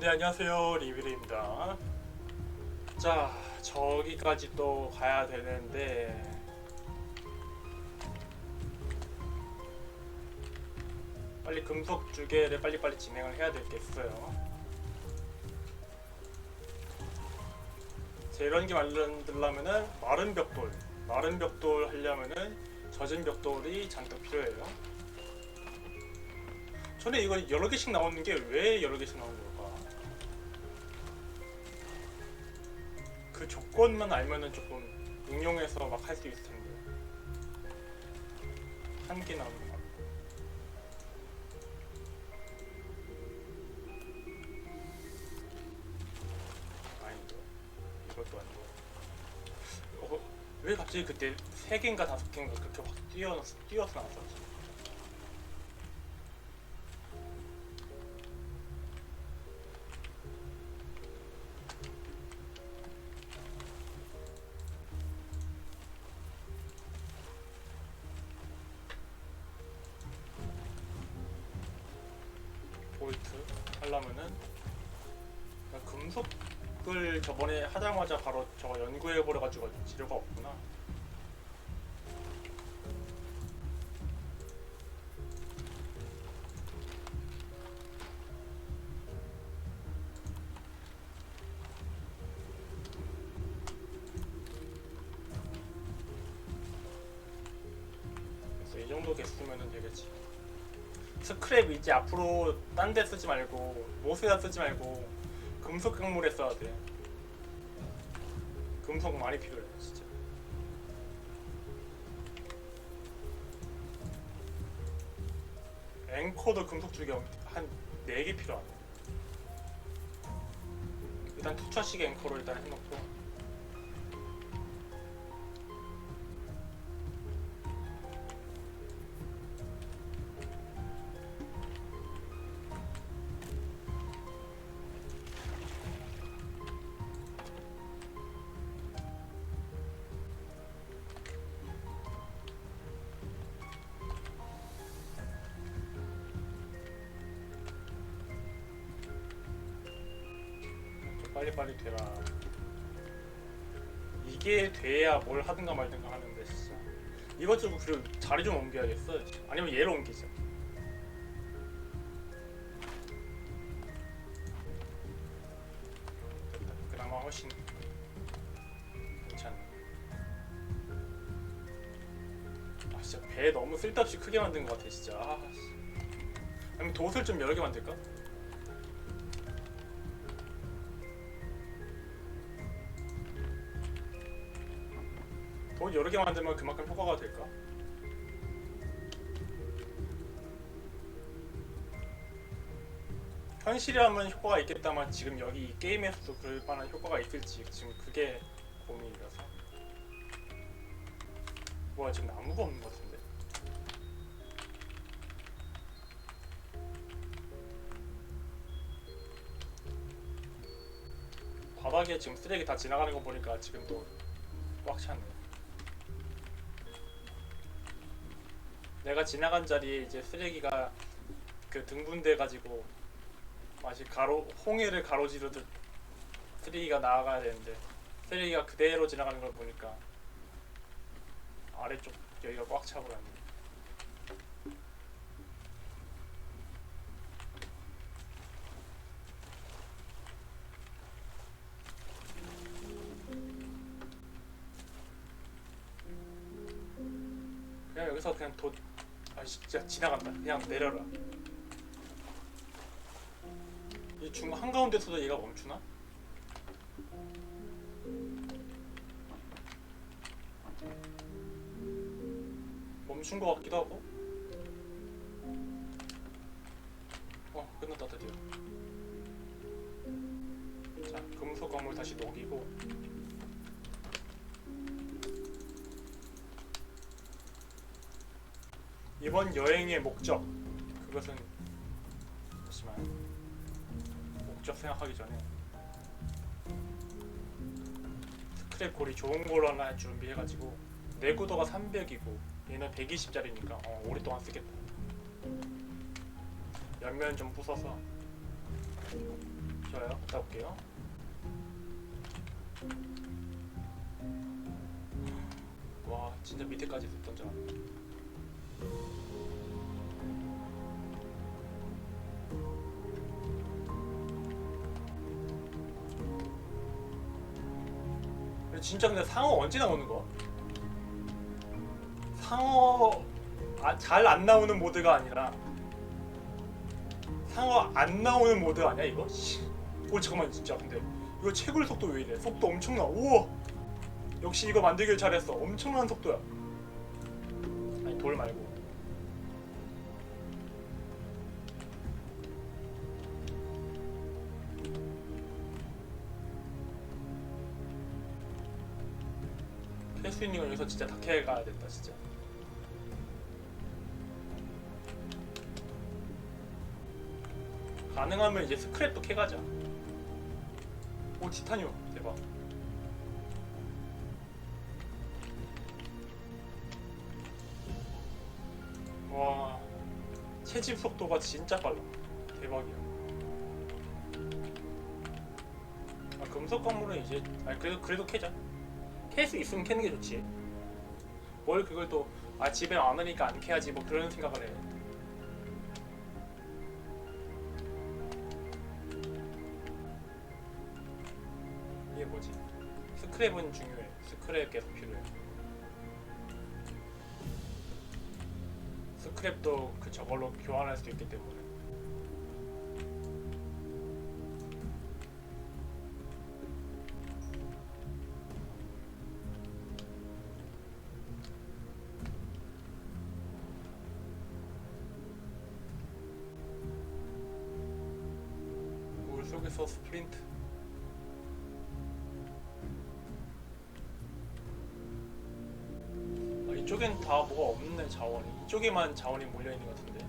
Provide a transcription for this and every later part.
네 안녕하세요. 리뷰입니다. 자 저기까지 또 가야 되는데. 빨리 금속 주개를 빨리빨리 진행을 해야 되겠어요. 자 이런 게 만들려면은 마른 벽돌 마른 벽돌 하려면은 젖은 벽돌이 잔뜩 필요해요. 전에 이거 여러 개씩 나오는 게 왜 여러 개씩 나오는 걸까? 그 조건만 알면은 조금 응용해서 막 할 수 있을 텐데. 한 개 나오는 거 같고 아니고 이것도 아니고. 어, 왜 갑자기 그때 세 개인가 다섯 개인가 그렇게 확 뛰어 뛰어서 나왔었지? 볼트 하려면은 금속을 저번에 하자마자 바로 저거 연구해 버려 가지고 재료가 없구나. 그래서 이 정도 개수면은 되겠지. 스크랩 이제 앞으로 딴 데 쓰지 말고 모세다 쓰지 말고 금속 강물에 써야 돼. 금속 많이 필요해 진짜. 앵커도 금속 4개 필요하네. 일단 투차식 앵커로 일단 해놓고 빨리빨리 되라. 이게 돼야 뭘 하든가 말든가 하는데 진짜 이것저것 그리고 자리 좀 옮겨야겠어. 아니면 얘를 옮기자. 그나마 훨씬 괜찮네. 아 진짜 배 너무 쓸데없이 크게 만든 것 같아 진짜. 아, 씨. 아니면 돛을 좀 여러 개 만들까? 돈 여러 개 만들면 그만큼 효과가 될까? 현실이라면 효과가 있겠다만 지금 여기 이 게임에서도 그럴 만한 효과가 있을지 지금 그게 고민이라서. 뭐야 지금 나무가 없는 것 같은데? 바닥에 지금 쓰레기 다 지나가는 거 보니까 지금 또꽉 찼네 내가 지나간 자리에 이제 쓰레기가 그 등분돼 가지고 마치 가로 홍해를 가로지르듯 쓰레기가 나아가야 되는데 쓰레기가 그대로 지나가는 걸 보니까 아래쪽 여기가 꽉 차버렸네. 진짜 지나간다. 그냥 내려라. 이 중 한가운데서도 얘가 멈추나? 멈춘 것 같기도 하고. 어 끝났다 드디어. 자 금속 건물 다시 녹이고. 이번 여행의 목적 그것은 잠시만 목적 생각하기 전에 스크랩 골이 좋은 걸로 하나 준비해가지고 내구도가 300이고 얘는 120짜리니까 어, 오랫동안 쓰겠다 옆면 좀 부숴서 좋아요. 갔다 올게요. 와, 진짜 밑에까지 던 져. 진짜 근데 상어 언제 나오는 거야? 상어 아, 잘 안 나오는 모드가 아니라 상어 안 나오는 모드 아니야 이거? 씨. 오 잠깐만 진짜 근데 이거 채굴 속도 왜 이래? 속도 엄청나. 우와. 역시 이거 만들길 잘했어. 엄청난 속도야. 건 여기서 진짜 다 캐가야 된다 진짜. 가능하면 이제 스크랩도 캐가자. 오 티타늄 대박. 와 채집 속도가 진짜 빨라. 대박이야. 아 금속 광물은 이제 아니 그래도 그래도 캐자. 캘 수 있으면 캐는 게 좋지. 뭘 그걸 또 아 집에 많으니까 안 캐야지 뭐 그런 생각을 해. 이게 뭐지? 스크랩은 중요해. 스크랩 계속 필요해. 스크랩도 그 저걸로 교환할 수 있기 때문에. 이쪽엔 다 뭐가 없네 자원이 이쪽에만 자원이 몰려 있는 것 같은데.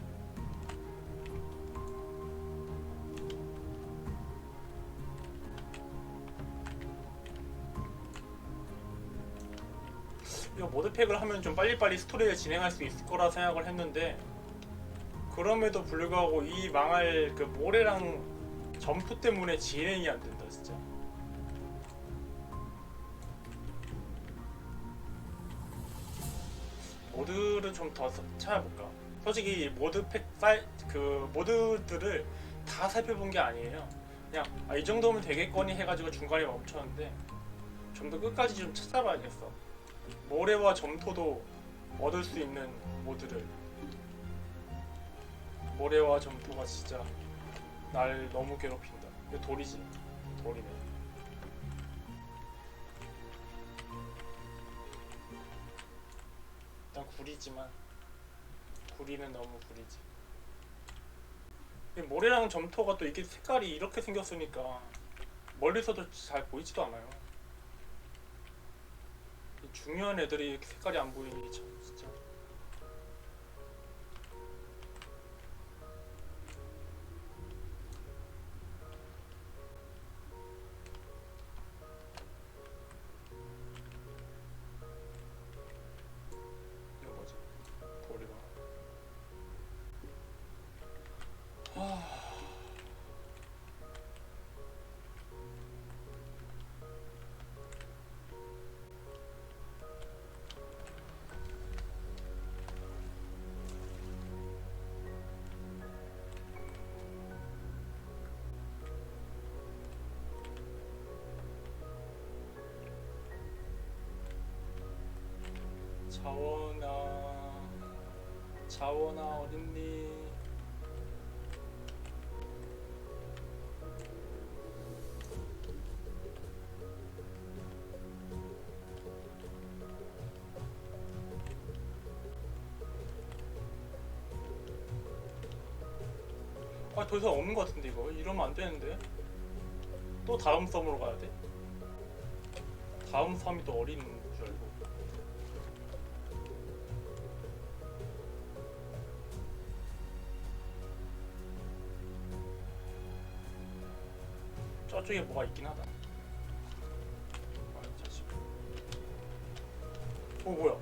이거 모드팩을 하면 좀 빨리빨리 스토리를 진행할 수 있을 거라 생각을 했는데 그럼에도 불구하고 이 망할 그 모래랑 점프 때문에 진행이 안 된다 진짜 모드를 좀 더 찾아볼까? 솔직히 모드팩 사이 그 모드들을 다 살펴본 게 아니에요. 그냥 아, 이 정도면 되겠거니 해가지고 중간에 멈췄는데 좀 더 끝까지 좀 찾아봐야겠어. 모래와 점토도 얻을 수 있는 모드를 모래와 점토가 진짜 날 너무 괴롭힌다. 돌이지? 돌이네. 구리지만 구리는 너무 구리지. 이 모래랑 점토가 또 이게 색깔이 이렇게 생겼으니까 멀리서도 잘 보이지도 않아요. 이 중요한 애들이 색깔이 안 보이는 게참 진짜. 자원아 자원아 어딨니. 아 더 이상 없는 것 같은데 이거. 이러면 안 되는데. 또 다음 섬으로 가야 돼. 다음 섬이 또 어린 저쪽에 뭐가 있긴 하다. 어 뭐야?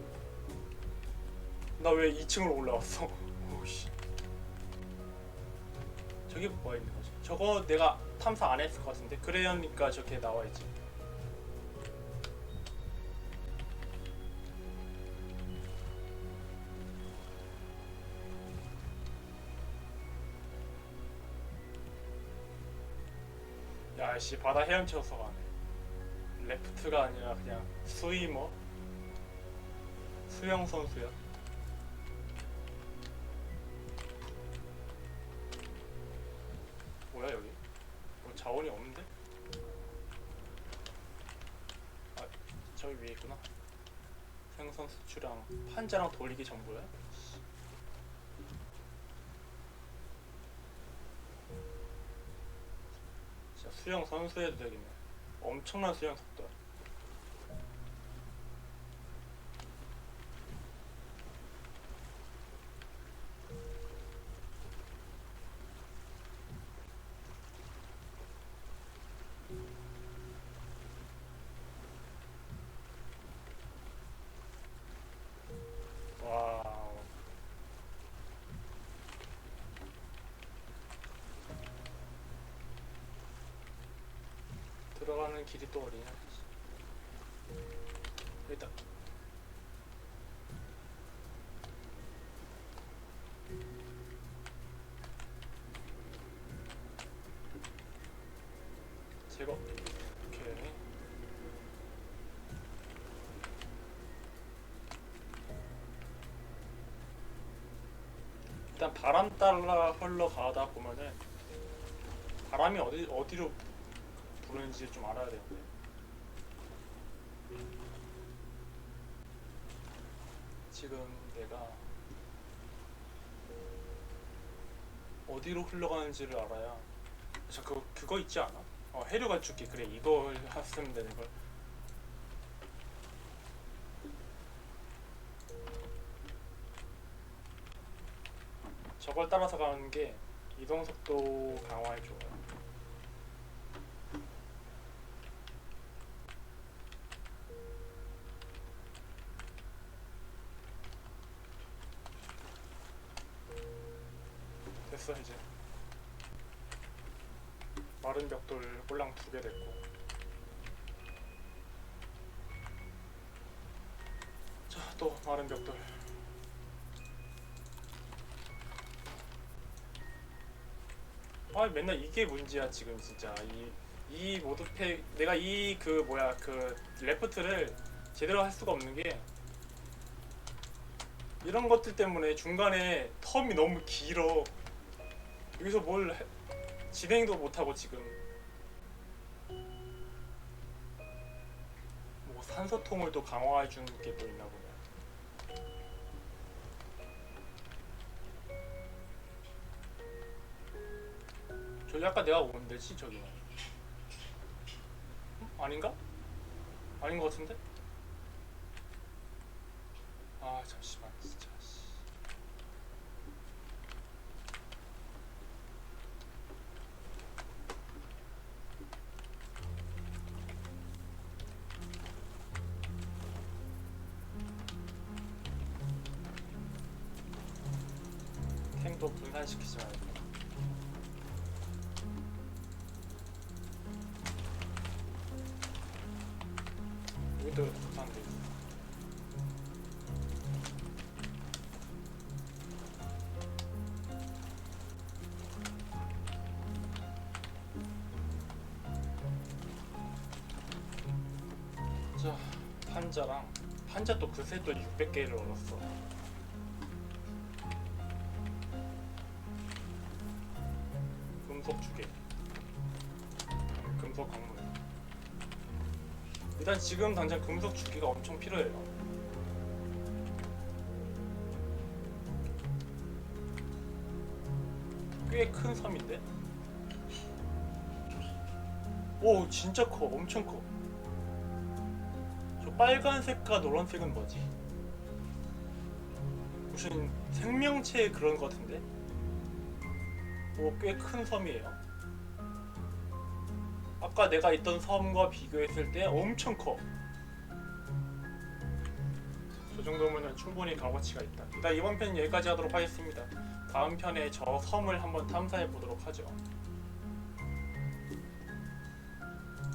나 왜 2층으로 올라왔어? 오씨. 저기 뭐가 있는 거지? 저거 내가 탐사 안 했을 것 같은데 그래야니까 저렇게 나와 있지 씨 바다 헤엄쳐서 가네 레프트가 아니라 그냥 스위머 수영 선수야 뭐야 여기? 뭐 자원이 없는데? 아 저기 위에 있구나 생선 수출랑 판자랑 돌리기 정보야? 수영 되겠네 엄청난 수영 속도 가는 길이 또 어디냐? 일단 제거. 오케이. 일단 바람 따라 흘러가다 보면은 바람이 어디 어디로 부르는지 좀 알아야 되는데. 지금 내가 어디로 흘러가는지를 알아야 저 그거 그거 있지 않아? 어 해류 가축기 그래 이거 했으면 되는 걸. 저걸 따라서 가는 게 이동 속도 강화에 좋아요. 됐어 이제. 마른 벽돌 홀랑 두 개 됐고. 자, 또 마른 벽돌. 아 맨날 이게 문제야 지금 진짜 이 이 모드팩 내가 이 그 뭐야 그 레프트를 제대로 할 수가 없는 게 이런 것들 때문에 중간에 텀이 너무 길어 여기서 뭘 해- 진행도 못하고 지금 뭐 산소통을 또 강화해 주는 게 또 있나 보네 저기 아까 내가 온 데지 저기는 음? 아닌가? 아닌 것 같은데? 아 잠시 템도 분산시키지 말고 여기도 있어 자 판자랑 판자 또 그새 또 600개를 얻었어 주개 음, 금속 광물 일단 지금 당장 금속 주기가 엄청 필요해요 꽤 큰 섬인데? 오 진짜 커 엄청 커 저 빨간색과 노란색은 뭐지? 무슨 생명체 그런 것 같은데? 오, 꽤큰 섬이에요. 아까 내가 있던 섬과 비교했을 때 엄청 커. 저 정도면 충분히 값어치가 있다. 일단 이번 편 여기까지 하도록 하겠습니다. 다음 편에 저 섬을 한번 탐사해 보도록 하죠.